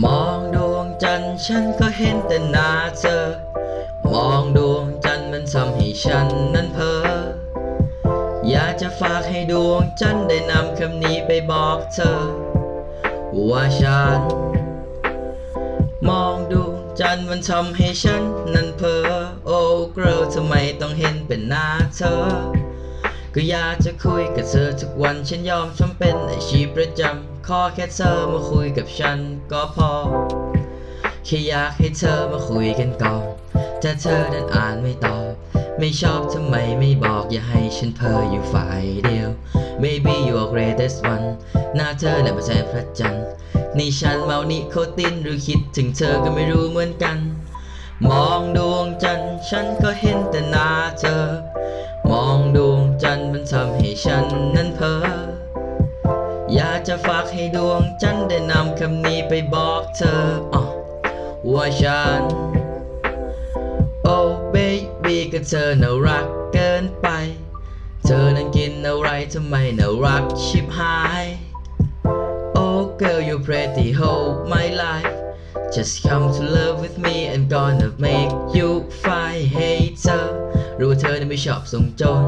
มองดวงจันทร์ฉันก็เห็นแต่หน้าเธอ มองดวงจันทร์มันทำให้ฉันนั้นเพ้อ อยากจะฝากให้ดวงจันทร์ได้นำคำนี้ไปบอกเธอ ว่าฉัน มองดวงจันทร์มันทำให้ฉันนั้นเพ้อ โอ้เกลทำไมต้องเห็นเป็นหน้าเธอ ก็อยากจะคุยกับเธอทุกวันฉันยอมทำเป็นอาชีพประจำ ขอแค่เธอมาคุยกับฉันก็พอ แค่อยากให้เธอมาคุยกันก่อนถ้าเธอนั้นอ่านไม่ตอบ ไม่ชอบทำไมไม่บอกอย่าให้ฉันเพ้ออยู่ฝ่ายเดียว Maybe you are greatest one หน้าเธอแหละมาแทนพระจันทร์นี่ฉันเมานิโคตินหรือคิดถึงเธอก็ไม่รู้เหมือนกัน มองดวงจันทร์ฉันก็เห็นแต่หน้ ฝากให้ดวงจันทร์ได้นำคำนี้ไปบอกเธออว่าฉัน โอ้ baby ก็เธอน่ารักเกินไป เธอนั้นกินอะไรทำไมน่ารักชิบหาย Oh girl you pretty hold my life Just come to love with me and gonna make you fine Hey เธอรู้ว่าเธอนั้นไม่ชอบส่งโจร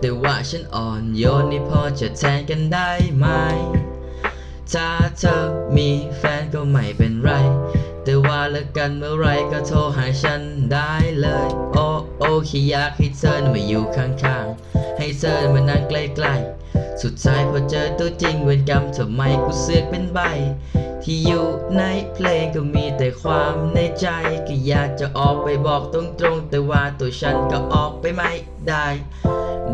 แต่ว่าฉันอ่อนโยนนี่พอจะแทนกันได้ไหม ถ้าเธอมีแฟนก็ไม่เป็นไร แต่ว่าเลิกกันเมื่อไรก็โทรหาฉันได้เลย โอ้โอ้แค่อยากให้เธอนั้นมาอยู่ข้างๆ ให้เธอนั้นมานั่งใกล้ๆ สุดท้ายพอเจอตัวจริงเวรกรรมทำไมกูเสือกเป็นใบ ที่อยู่ในเพลงก็มีแต่ความในใจ ก็อยากจะออกไปบอกตรงๆ แต่ว่าตัวฉันก็ออกไปไม่ได้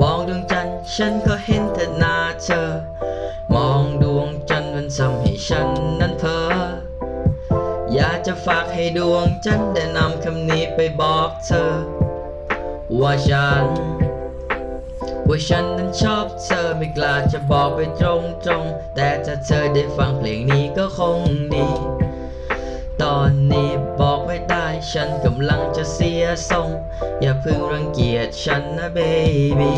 มองดวงจันทร์ฉันก็เห็นแต่หน้าเธอ มองดวง ทำให้ฉันนั้นเพ้ออยากจะฝากให้ดวงจันทร์ได้นำคำนี้ไปบอกเธอ ว่าฉัน ว่าฉันนั้นชอบเธอไม่กล้าจะบอกไปตรงๆแต่ถ้าเธอได้ฟังเพลงนี้ก็คงดี ตอนนี้บอกไม่ได้ฉันกำลังจะเสียทรง อย่าเพิ่งรังเกียจฉันนะเบบี